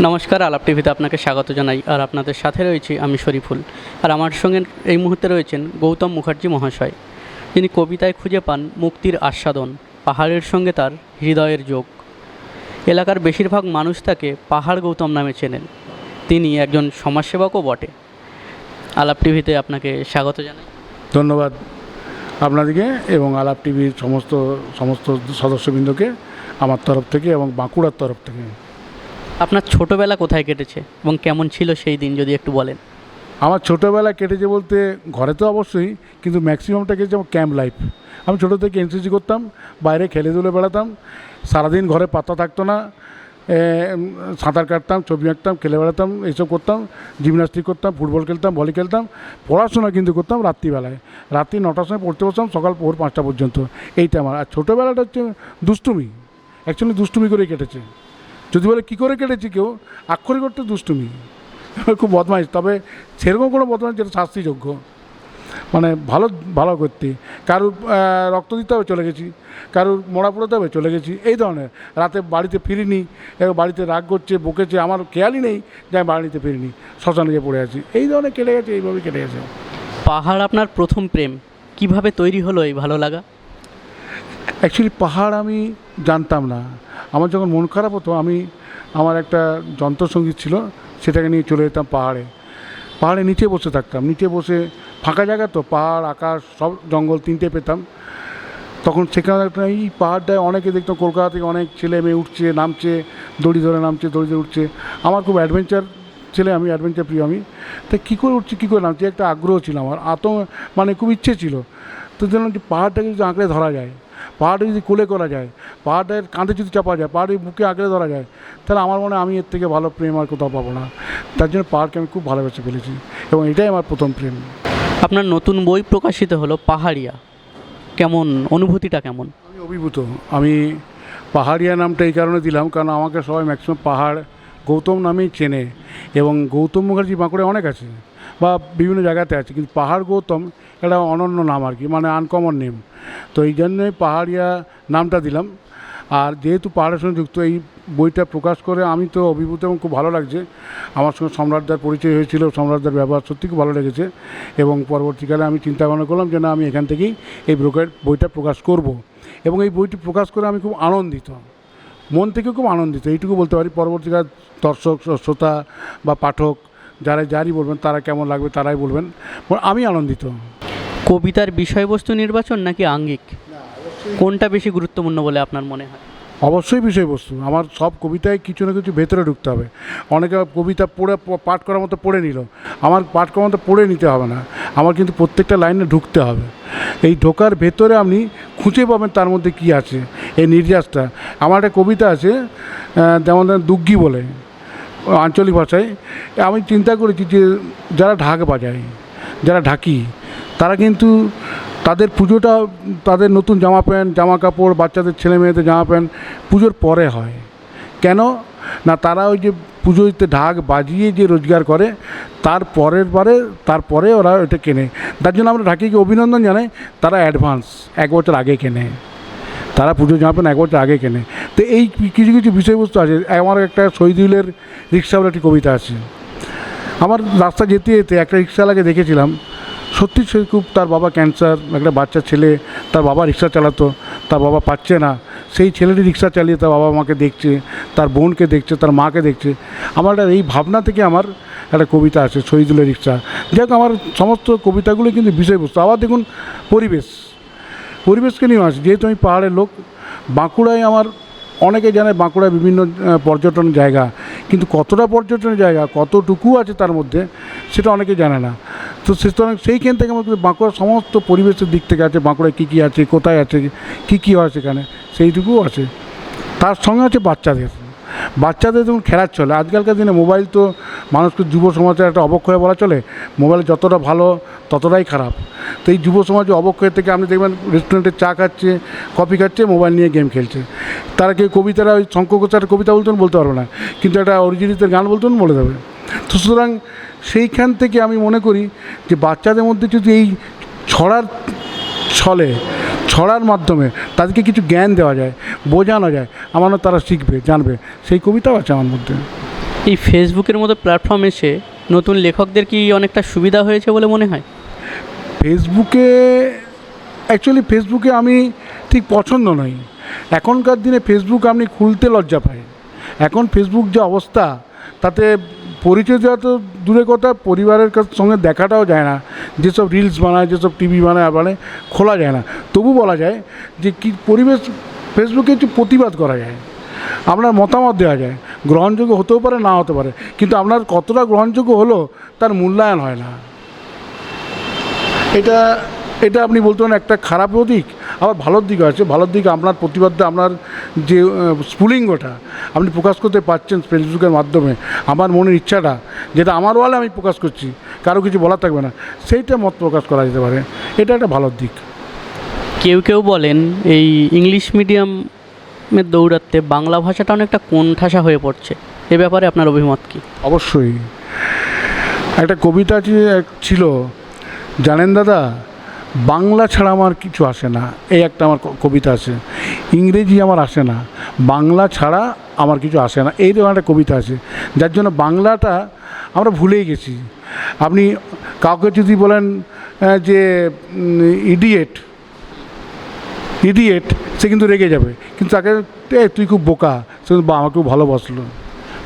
নমস্কার, আলাপ টিভিতে আপনাকে স্বাগত জানাই। আর আপনাদের সাথে রয়েছি আমি শরীফুল। আর আমার সঙ্গে এই মুহূর্তে রয়েছেন গৌতম মুখার্জি মহাশয়, যিনি কবিতায় খুঁজে পান মুক্তির আস্বাদন, পাহাড়ের সঙ্গে তার হৃদয়ের যোগ। এলাকার বেশিরভাগ মানুষ তাকে পাহাড় গৌতম নামে চেনেন। তিনি একজন সমাজসেবকও বটে। আলাপ টিভিতে আপনাকে স্বাগত জানাই। ধন্যবাদ আপনাদেরকে এবং আলাপ টিভির সমস্ত সমস্ত সদস্যবৃন্দকে আমার তরফ থেকে এবং বাঁকুড়ার তরফ থেকে। আপনার ছোটোবেলা কোথায় কেটেছে এবং কেমন ছিল সেই দিন, যদি একটু বলেন? আমার ছোটোবেলা কেটেছে বলতে ঘরে তো অবশ্যই, কিন্তু ম্যাক্সিমামটা কেটেছে আমার ক্যাম্প লাইফ আমি ছোটো থেকে এনসিসি করতাম, বাইরে খেলে দুলে বেড়াতাম, সারাদিন ঘরে পাতা থাকতো না সাঁতার কাটতাম, ছবি আঁকতাম, খেলে বেড়াতাম, এইসব করতাম জিমনাস্টিক করতাম, ফুটবল খেলতাম ভলি খেলতাম, পড়াশোনা কিন্তু করতাম রাত্রিবেলায়। রাত্রি নটার সময় পড়তে বসতাম, সকাল ভোর পাঁচটা পর্যন্ত। এইটা আমার। আর ছোটোবেলাটা হচ্ছে দুষ্টুমি। অ্যাকচুয়ালি দুষ্টুমি করে কেটেছে। যদি বলে, কী করে কেটেছি কেউ? আক্ষরিক করতে দুষ্টুমি। খুব বদমাইশ। তবে সেরকম কোনো বদমাইশ যেটা শাস্তিযোগ্য। মানে ভালো ভালো করতে। কারুর রক্ত দিতে হবে, চলে গেছি। কারুর মোড়া পোড়াতে হবে, চলে গেছি। এই ধরনের। রাতে বাড়িতে ফিরিনি বাড়িতে রাগ করছে, বকেছে, আমার খেয়ালই নেই যে আমি বাড়িতে ফিরিনি, শ্মশানে গিয়ে পড়ে আছি। এই ধরনের কেটে গেছে এইভাবে কেটে গেছে। পাহাড় আপনার প্রথম প্রেম। কীভাবে তৈরি হলো এই ভালো লাগা? অ্যাকচুয়ালি পাহাড় আমি জানতাম না। আমার যখন মন খারাপ হতো, আমি, আমার একটা যন্ত্রসঙ্গীত ছিল, সেটাকে নিয়ে চলে যেতাম পাহাড়ে। পাহাড়ে নিচে বসে থাকতাম। নিচে বসে ফাঁকা জায়গা তো, পাহাড়, আকাশ, সব জঙ্গল তিনটে পেতাম। তখন সেখানে একটা এই পাহাড়টায় অনেকে দেখতাম কলকাতা থেকে অনেক ছেলে মেয়ে উঠছে, নামছে, দড়ি ধরে নামছে, দড়ি ধরে উঠছে। আমার খুব অ্যাডভেঞ্চার ছেলে, আমি অ্যাডভেঞ্চার প্রিয় আমি। তা কী করে উঠছি, কী করে নামছি, একটা আগ্রহ ছিল আমার। আত মানে খুব ইচ্ছে ছিল। তো দেখলাম যে পাহাড়টাকে যদি আঁকড়ে ধরা যায় পাহাড়টা যদি কোলে করা যায় পাহাড়ের কাঁধে যদি চাপা যায় পাহাড়ের বুকে আঁকড়ে ধরা যায় তাহলে আমার মনে হয় আমি এর থেকে ভালো প্রেম আর কোথাও পাবো না। তার জন্য পাহাড়কে আমি খুব ভালোবেসে ফেলেছি এবং এটাই আমার প্রথম প্রেম। আপনার নতুন বই প্রকাশিত হলো পাহাড়িয়া। কেমন অনুভূতিটা কেমন? আমি অভিভূত। আমি পাহাড়িয়া নামটা এই কারণে দিলাম কারণ আমাকে সবাই ম্যাক্সিমাম পাহাড় গৌতম নামেই চেনে এবং গৌতম মুখার্জি বাঁকুড়ে অনেক আছে। বা বিভিন্ন জায়গাতে আছে, কিন্তু পাহাড় গৌতম এটা অনন্য নাম আর কি মানে আনকমন নেম তো এই জন্যই পাহাড়িয়া নামটা দিলাম। আর যেহেতু পাহাড়ের সঙ্গে যুক্ত, এই বইটা প্রকাশ করে আমি তো অভিভূত এবং খুব ভালো লাগছে। আমার সঙ্গে সম্রাটদার পরিচয় হয়েছিল, সম্রাটদার ব্যবহার সত্যি খুব ভালো লেগেছে। এবং পরবর্তীকালে আমি চিন্তা ভাবনা করলাম যে না, আমি এখান থেকেই এই ব্রোকের বইটা প্রকাশ করব। এবং এই বইটি প্রকাশ করে আমি খুব আনন্দিত। মন থেকে খুব আনন্দিত, এইটুকু বলতে পারি। পরবর্তীকাল দর্শক, শ্রোতা বা পাঠক যারা যারই বলবেন তারা কেমন লাগবে তারাই বলবেন। আমি আনন্দিত। কবিতার বিষয়বস্তু নির্বাচন নাকি আঙ্গিক? কোনটা বেশি গুরুত্বপূর্ণ বলে আপনার মনে হয়? অবশ্যই বিষয়বস্তু। আমার সব কবিতায় কিছু না কিছু ভেতরে ঢুকতে হবে। অনেকে কবিতা পড়ে পাঠ করার মতো পড়ে নিল। আমার পাঠ করার মতো পড়ে নিতে হবে না। আমার কিন্তু প্রত্যেকটা লাইনে ঢুকতে হবে। এই ঢোকার ভেতরে আপনি খুঁজে পাবেন তার মধ্যে কি আছে। এই নির্যাসটা। আমার একটা কবিতা আছে যেমন দুগ্গি বলে। আঞ্চলিক ভাষায়, আমি চিন্তা করেছি যে যারা ঢাক বাজায়, যারা ঢাকি, তারা কিন্তু তাদের পুজোটা, তাদের নতুন জামা প্যান্ট, জামা কাপড়, বাচ্চাদের, ছেলে মেয়েদের জামা প্যান্ট পুজোর পরে হয়। কেন? না, তারা ওই যে পুজোতে ঢাক বাজিয়ে যে রোজগার করে, তার পরের বারে তারপরে ওরা ওটা কেনে। তার জন্য আমরা ঢাকিকে অভিনন্দন জানাই, তারা অ্যাডভান্স এক বছর আগে কেনে। তারা পুজো জামা প্যান্ট এক বছর আগে কেনে। তো এই কিছু কিছু বিষয়বস্তু আছে। আমার একটা শহীদুলের রিক্সা বলে একটি কবিতা আছে। আমার রাস্তা যেতে যেতে একটা রিক্সাওয়ালাকে দেখেছিলাম। সত্যি সে খুব তার বাবা ক্যান্সার একটা বাচ্চা ছেলে, তার বাবা রিক্সা চালাতো, তার বাবা পাচ্ছে না। সেই ছেলেটি রিক্সা চালিয়ে তার বাবা মাকে দেখছে, তার বোনকে দেখছে, তার মাকে দেখছে। আমার একটা এই ভাবনা থেকে আমার একটা কবিতা আছে, শহীদুলের রিক্সা। যাই আমার সমস্ত কবিতাগুলো কিন্তু বিষয়বস্তু। আবার দেখুন, পরিবেশ। পরিবেশকে নিয়েও আসি। যেহেতু আমি পাহাড়ের লোক, বাঁকুড়ায় আমার অনেকে জানে বাঁকুড়ায় বিভিন্ন পর্যটন জায়গা। কিন্তু কতটা পর্যটনের জায়গা, কতটুকু আছে তার মধ্যে, সেটা অনেকে জানে না। তো সুতরাং সেইখান থেকে আমার বাঁকুড়ার সমস্ত পরিবেশের দিক থেকে আছে, বাঁকুড়ায় কী কী আছে, কোথায় আছে, কী কী হয় সেখানে, সেইটুকুও আছে। তার সঙ্গে আছে বাচ্চাদের। বাচ্চাদের যখন খেলার চলে। আজকালকার দিনে মোবাইল তো মানুষকে যুব সমাজের একটা অবক্ষয় বলা চলে। মোবাইল যতটা ভালো, ততটাই খারাপ। তো এই যুব সমাজে অবক্ষয় থেকে আপনি দেখবেন রেস্টুরেন্টে চা খাচ্ছে কফি খাচ্ছে মোবাইল নিয়ে গেম খেলছে। তারা কেউ কবিতারা ওই শঙ্কর কবিতা বলতেন, বলতে পারবে না। কিন্তু একটা অরিজিনিতের গান বলতেন, বলে দেবে। তো সুতরাং সেইখান থেকে আমি মনে করি যে বাচ্চাদের মধ্যে যদি এই ছড়ার ছলে ছড়ার মাধ্যমে তাদেরকে কিছু জ্ঞান দেওয়া যায় বোঝানো যায় আমার হয় তারা শিখবে জানবে। সেই কবিতাও আছে আমার মধ্যে। এই ফেসবুকের মতো প্ল্যাটফর্ম এসে নতুন লেখকদের কি অনেকটা সুবিধা হয়েছে বলে মনে হয়? ফেসবুকে অ্যাকচুয়ালি ফেসবুকে আমি ঠিক পছন্দ নই। এখনকার দিনে ফেসবুক আপনি খুলতে লজ্জা পায়। এখন ফেসবুক যে অবস্থা তাতে পরিচয় দেওয়া তো দূরে কথা, পরিবারের কাছ- সঙ্গে দেখাটাও যায় না। যেসব রিলস বানায়, যেসব টিভি বানায় মানে খোলা যায় না। তবু বলা যায় যে কি পরিবেশ ফেসবুকে একটু প্রতিবাদ করা যায়। আপনার মতামত দেওয়া যায়। গ্রহণযোগ্য হতেও পারে, না হতে পারে। কিন্তু আপনার কতটা গ্রহণযোগ্য হলো, তার মূল্যায়ন হয় না। এটা এটা আপনি বলতে পারেন একটা খারাপও দিক আবার ভালোর দিক আছে। ভালোর দিক আপনার প্রতিবাদটা আপনার যে স্ফুলিঙ্গটা আপনি প্রকাশ করতে পারছেন ফেসবুকের মাধ্যমে আমার মনের ইচ্ছাটা যেটা আমার ওয়ালে আমি প্রকাশ করছি কারও কিছু বলার থাকবে না সেইটা মত প্রকাশ করা যেতে পারে। এটা একটা ভালো দিক। কেউ কেউ বলেন এই ইংলিশ মিডিয়ামের দৌড়াতে বাংলা ভাষাটা অনেকটা কোণঠাসা হয়ে পড়ছে। এ ব্যাপারে আপনার অভিমত কি? অবশ্যই। একটা কবিতা ছিল জানেন দাদা? বাংলা ছাড়া আমার কিছু আসে না। এই একটা আমার কবিতা আছে। ইংরেজি আমার আসে না। বাংলা ছাড়া আমার কিছু আসে না। এই ধরনের একটা কবিতা আছে। যার জন্য বাংলাটা আমরা ভুলেই গেছি। আপনি কাউকে যদি বলেন যে ইডিয়েট ইডিয়েট সে কিন্তু রেগে যাবে। কিন্তু তাকে "এ, তুই খুব বোকা। সে আমাকেও ভালোবাসলো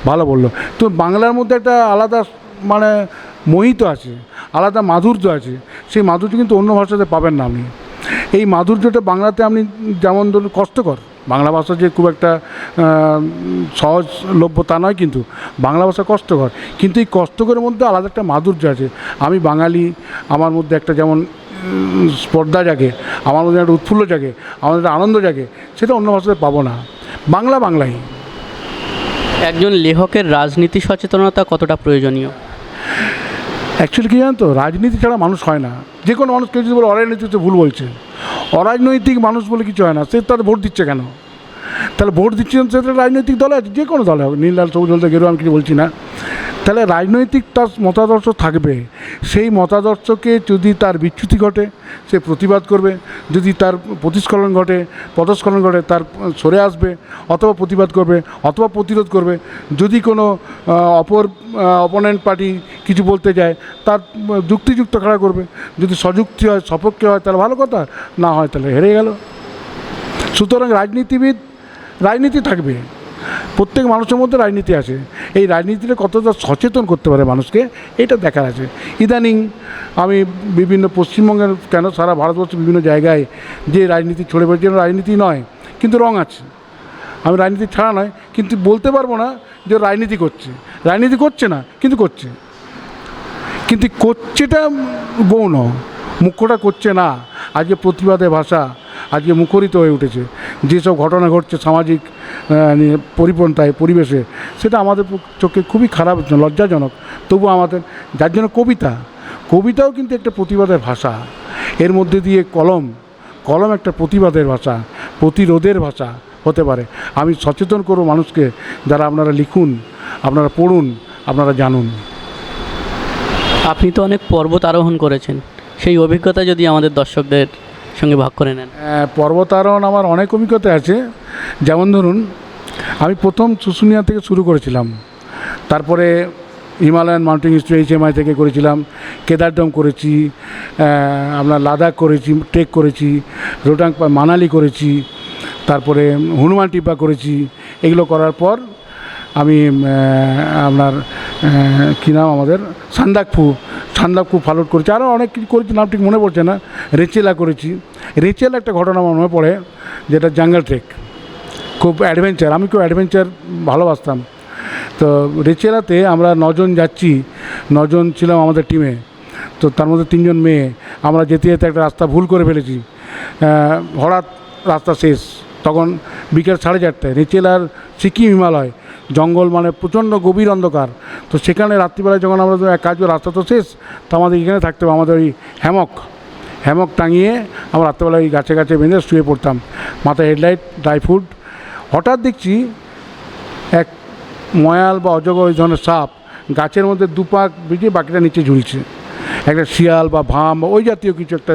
ভালো বলল। তো বাংলার মধ্যে একটা আলাদা মানে মোহিত আছে, আলাদা মাধুর্য আছে, সেই মাধুর্য কিন্তু অন্য ভাষাতে পাবেন না আপনি। এই মাধুর্যটা বাংলাতে আপনি যেমন ধরুন কষ্টকর, বাংলা ভাষা যে খুব একটা সহজলভ্য তা নয় কিন্তু, বাংলা ভাষা কষ্টকর। কিন্তু এই কষ্টকরের মধ্যে আলাদা একটা মাধুর্য আছে। আমি বাঙালি, আমার মধ্যে একটা যেমন স্পর্ধা জাগে, আমার মধ্যে একটা উৎফুল্ল জাগে, আমার একটা আনন্দ জাগে, সেটা অন্য ভাষাতে পাবো না। বাংলা বাংলাই। একজন লেখকের রাজনীতি সচেতনতা কতটা প্রয়োজনীয়? অ্যাকচুয়ালি কী জানেন তো? রাজনীতি ছাড়া মানুষ হয় না। যে কোনো মানুষ কেউ যদি বলে অরাজনীতিতে ভুল বলছে। অরাজনৈতিক মানুষ বলে কিছু হয় না। সে তার ভোট দিচ্ছে কেন? তাহলে ভোট দিচ্ছে সে রাজনৈতিক দল আছে, যে কোনো দলে হোক। নীল লাল, সবুজ হলদে গেরু আমি কিছু বলছি না। তাহলে রাজনৈতিক তার মতাদর্শ থাকবে। সেই মতাদর্শকে যদি তার বিচ্যুতি ঘটে, সে প্রতিবাদ করবে। যদি তার প্রতিস্খলন ঘটে, পদস্খলন ঘটে, তার সরে আসবে অথবা প্রতিবাদ করবে অথবা প্রতিরোধ করবে। যদি কোনো অপর অপোনেন্ট পার্টি কিছু বলতে যায়, তার যুক্তিযুক্ত খাড়া করবে। যদি সযুক্তি হয়, সপক্ষে হয়, তাহলে ভালো কথা। না হয়, তাহলে হেরে গেল। সুতরাং রাজনীতিবিদ, রাজনীতি থাকবে। প্রত্যেক মানুষের মধ্যে রাজনীতি আছে। এই রাজনীতিটা কতটা সচেতন করতে পারে মানুষকে, এটা দেখার আছে। ইদানিং আমি বিভিন্ন পশ্চিমবঙ্গের কেন সারা ভারতবর্ষের বিভিন্ন জায়গায় যে রাজনীতি ছড়ে পড়েছে রাজনীতি নয়, কিন্তু রং আছে। আমি রাজনীতি ছাড়া নয়, কিন্তু বলতে পারব না যে রাজনীতি করছে। রাজনীতি করছে না, কিন্তু করছে। কিন্তু করছেটা গৌণ, মুখ্যটা করছে না। আজকে প্রতিবাদের ভাষা, আজকে মুখরিত হয়ে উঠেছে। যেসব ঘটনা ঘটছে সামাজিক পরিপন্থায়, পরিবেশে, সেটা আমাদের চোখে খুবই খারাপ, লজ্জাজনক। তবু আমাদের, যার জন্য কবিতা, কবিতাও কিন্তু একটা প্রতিবাদের ভাষা। এর মধ্যে দিয়ে কলম কলম একটা প্রতিবাদের ভাষা, প্রতিরোধের ভাষা হতে পারে। আমি সচেতন করব মানুষকে, যারা আপনারা লিখুন, আপনারা পড়ুন, আপনারা জানুন। আপনি তো অনেক পর্বত আরোহণ করেছেন। সেই অভিজ্ঞতা যদি আমাদের দর্শকদের সঙ্গে ভাগ করে নেন। পর্বতারোহণ আমার অনেক অভিজ্ঞতা আছে। যেমন ধরুন, আমি প্রথম শুশুনিয়া থেকে শুরু করেছিলাম। তারপরে হিমালয়ান মাউন্টেন হিস্ট্রি এইচএমআই থেকে করেছিলাম কেদারডম করেছি আপনার লাদাখ করেছি ট্রেক করেছি, রোটাং মানালি করেছি, তারপরে হনুমান টিপা করেছি। এগুলো করার পর আমি আপনার কী নাম আমাদের? সান্দাকফু সান্দাকফু ফালুট করেছি। আরও অনেক কিছু করেছি, নাম ঠিক মনে পড়ছে না। রেচেলা করেছি। রেচেলা একটা ঘটনা আমার মনে পড়ে, যেটা জাঙ্গল ট্রেক খুব অ্যাডভেঞ্চার আমি খুব অ্যাডভেঞ্চার ভালোবাসতাম। তো রেচেলাতে আমরা নজন যাচ্ছি, নজন ছিলাম আমাদের টিমে তো তার মধ্যে তিনজন মেয়ে। আমরা যেতে যেতে একটা রাস্তা ভুল করে ফেলেছি। হঠাৎ রাস্তা শেষ। তখন বিকেল সাড়ে চারটায় রেচেলার সিকিম হিমালয়, জঙ্গল মানে প্রচণ্ড গভীর অন্ধকার। তো সেখানে রাত্রিবেলায় যখন আমরা এক কাজ রাস্তা তো শেষ, তো আমাদের এখানে থাকতে হবে, আমাদের ওই হ্যামক। হ্যামক টাঙিয়ে আমরা রাত্রেবেলা ওই গাছে গাছে বেঁধে শুয়ে পড়তাম। মাথায় হেডলাইট, ড্রাই ফ্রুট। হঠাৎ দেখছি এক ময়াল বা অজগর ওই ধরনের সাপ গাছের মধ্যে দুপাক বিজে বাকিটা নিচে ঝুলছে। একটা শিয়াল বা ভাম ওই জাতীয় কিছু একটা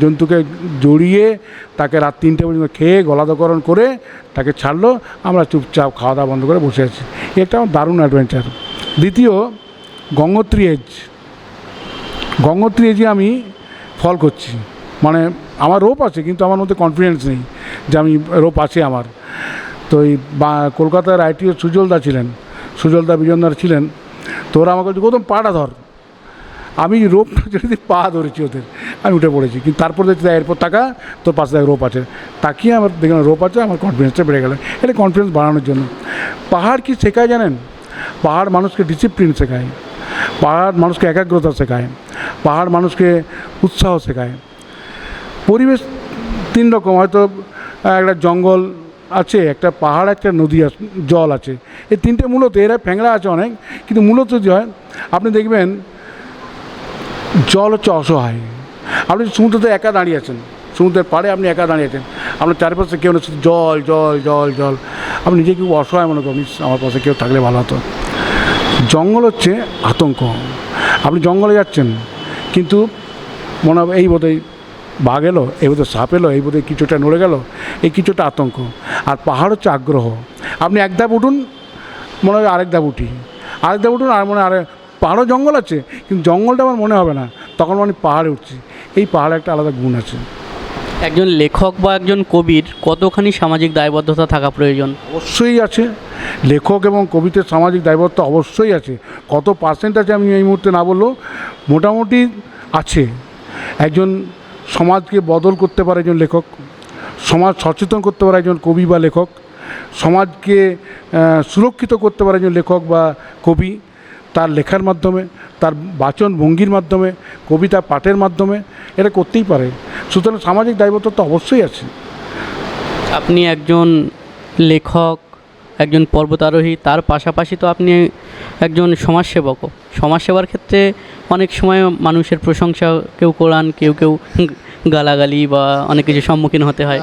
জন্তুকে জড়িয়ে তাকে রাত তিনটে পর্যন্ত খেয়ে গলাদকরণ করে তাকে ছাড়লো। আমরা চুপচাপ খাওয়া দাওয়া বন্ধ করে বসে আছি। এটা আমার দারুণ অ্যাডভেঞ্চার দ্বিতীয়, গঙ্গোত্রী এজ গঙ্গোত্রী এজে আমি ফল করছি। মানে আমার রোপ আছে, কিন্তু আমার মধ্যে কনফিডেন্স নেই যে আমি রোপ আছে আমার। তো এই বা, কলকাতার আইটিও সুজলদা ছিলেন, সুজলদা বিজনদার ছিলেন। তো ওরা আমাকে গৌতম, পাটা ধর। আমি রোপ যদি পা ধরেছি ওদের, আমি উঠে পড়েছি। কিন্তু তারপর দেখছি এরপর টাকা তোর পাশে দেখ রোপ আছে। তাকিয়ে আমার দেখলাম রোপ আছে, আমার কনফিডেন্সটা বেড়ে গেল। এটা কনফিডেন্স বাড়ানোর জন্য। পাহাড় কি শেখায় জানেন? পাহাড় মানুষকে ডিসিপ্লিন শেখায়। পাহাড় মানুষকে একাগ্রতা শেখায়। পাহাড় মানুষকে উৎসাহ শেখায়। পরিবেশ তিন রকম, হয়তো একটা জঙ্গল আছে, একটা পাহাড়, একটা নদী জল আছে। এই তিনটে মূলত, এরা ফ্যাংরা আছে অনেক, কিন্তু মূলত যে হয়, আপনি দেখবেন জল হচ্ছে অসহায়। আপনি সমুদ্রতে একা দাঁড়িয়ে আছেন, সমুদ্রের পাড়ে আপনি একা দাঁড়িয়ে আছেন, আপনার চারপাশে কেউ না জল জল জল জল। আপনি নিজে কেউ অসহায় মনে করেন? আমার পাশে কেউ থাকলে ভালো হতো। জঙ্গল হচ্ছে আতঙ্ক। আপনি জঙ্গলে যাচ্ছেন, কিন্তু মনে হবে এই বোধহয় বাঘ এলো, এই বোধহয় সাপ এলো, এই বোধহয় কিছুটা নড়ে গেল, এই কিছুটা আতঙ্ক। আর পাহাড় হচ্ছে আগ্রহ। আপনি এক ধাপ উঠুন, মনে হবে আরেক ধাপ উঠি। আরেক ধাপ উঠুন, আর মনে হয় আরে পাহাড়ও জঙ্গল আছে কিন্তু জঙ্গলটা আমার মনে হবে না। তখন মানে পাহাড়ে উঠছি। এই পাহাড়ে একটা আলাদা গুণ আছে। একজন লেখক বা একজন কবির কতখানি সামাজিক দায়বদ্ধতা থাকা প্রয়োজন? অবশ্যই আছে। লেখক এবং কবিদের সামাজিক দায়বদ্ধ অবশ্যই আছে। কত পার্সেন্ট আছে আমি এই মুহূর্তে না বললেও মোটামুটি আছে। একজন সমাজকে বদল করতে পারে একজন লেখক সমাজ সচেতন করতে পারে একজন কবি বা লেখক সমাজকে সুরক্ষিত করতে পারে একজন লেখক বা কবি। তার লেখার মাধ্যমে তার বাচন ভঙ্গির মাধ্যমে কবিতা পাঠের মাধ্যমে এটা করতেই পারে। সুতরাং সামাজিক দায়বদ্ধ তো অবশ্যই আছে। আপনি একজন লেখক একজন পর্বতারোহী তার পাশাপাশি তো আপনি একজন সমাজসেবকও সমাজসেবার ক্ষেত্রে অনেক সময় মানুষের প্রশংসা কেউ করান কেউ কেউ গালাগালি বা অনেক কিছু সম্মুখীন হতে হয়।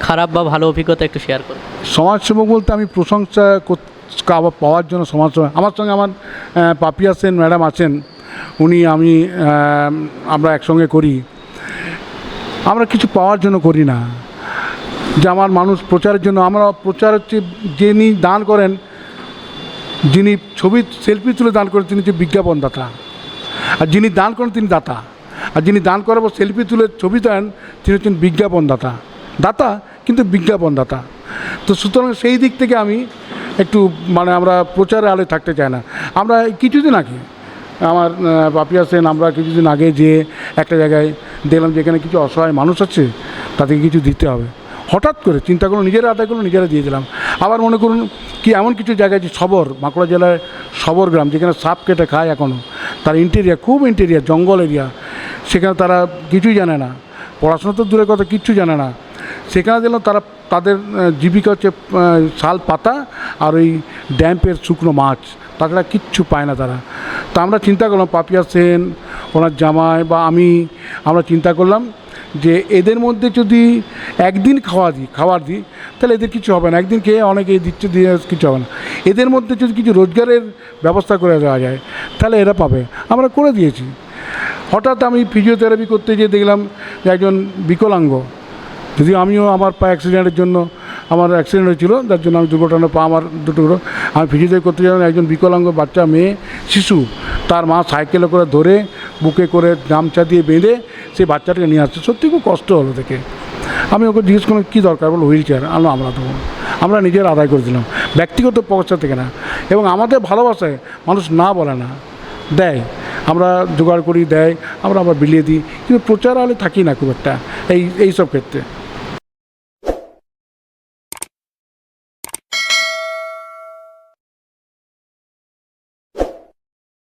খারাপ বা ভালো অভিজ্ঞতা একটু শেয়ার করুন। সমাজসেবক বলতে আমি প্রশংসা পাওয়ার জন্য সমাজসেবা আমার সঙ্গে আমার পাপিয়া সেন ম্যাডাম আছেন, উনি আমি আমরা একসঙ্গে করি। আমরা কিছু পাওয়ার জন্য করি না। যে আমার মানুষ প্রচারের জন্য, আমরা প্রচার হচ্ছে যিনি দান করেন, যিনি ছবি, সেলফি তুলে দান করেন, তিনি হচ্ছে বিজ্ঞাপনদাতা আর যিনি দান করেন, তিনি দাতা। আর যিনি দান করার পর সেলফি তুলে ছবি দেন, তিনি হচ্ছেন বিজ্ঞাপনদাতা দাতা। কিন্তু বিজ্ঞাপনদাতা তো সুতরাং সেই দিক থেকে আমি একটু মানে আমরা প্রচারে আলোয় থাকতে চাই না। আমরা কিছুদিন আগে, আমার পাপিয়া সেন আমরা কিছুদিন আগে যে একটা জায়গায় দেখলাম যে এখানে কিছু অসহায় মানুষ আছে, তাদেরকে কিছু দিতে হবে। হঠাৎ করে চিন্তা করুন, নিজেরা আদায় করুন, নিজেরা দিয়ে দিলাম। আবার মনে করুন কি, এমন কিছু জায়গায় যে সবর, বাঁকুড়া জেলায় সবর গ্রাম, যেখানে সাপ কেটে খায় এখনও তার ইন্টেরিয়া খুব ইন্টেরিয়া জঙ্গল এরিয়া সেখানে তারা কিছুই জানে না। পড়াশোনা তো দূরের কথা, কিচ্ছু জানে না। সেখানে দিলাম তারা, তাদের জীবিকা হচ্ছে শাল পাতা আর ওই ড্যাম্পের শুকনো মাছ। তাছাড়া কিচ্ছু পায় না তারা। তা আমরা চিন্তা করলাম, পাপিয়া সেন, ওনার জামাই বা আমি, আমরা চিন্তা করলাম যে এদের মধ্যে যদি একদিন খাওয়া দিই, খাবার দিই, তাহলে এদের কিছু হবে না। একদিন খেয়ে অনেকে দিচ্ছে, দিয়ে কিছু হবে না। এদের মধ্যে যদি কিছু রোজগারের ব্যবস্থা করে দেওয়া যায়, তাহলে এরা পাবে। আমরা করে দিয়েছি। হঠাৎ আমি ফিজিওথেরাপি করতে গিয়ে দেখলাম যে একজন বিকলাঙ্গ যদিও আমিও আমার পা অ্যাক্সিডেন্টের জন্য, আমার অ্যাক্সিডেন্ট হয়েছিল যার জন্য আমি দুর্ঘটনা পা আমার দুটো আমি ফিজিওথেরাপি করতে গেলাম একজন বিকলাঙ্গ বাচ্চা, মেয়ে, শিশু, তার মা সাইকেলে করে ধরে বুকে করে গামছা দিয়ে বেঁধে সেই বাচ্চাটাকে নিয়ে আসছে। সত্যি খুব কষ্ট হলো দেখে। আমি ওকে জিজ্ঞেস করলাম, কী দরকার? বলো হুইল চেয়ার। আলো আমরা দেবো। আমরা নিজের আদায় করে দিলাম। ব্যক্তিগত পয়সা থেকে না। এবং আমাদের ভালোবাসায় মানুষ না বলে না। দেয়। আমরা জোগাড় করি, দেয়। আমরা আবার বিলিয়ে দিই। কিন্তু প্রচার আলে থাকি না খুব একটা। এই এই সব ক্ষেত্রে।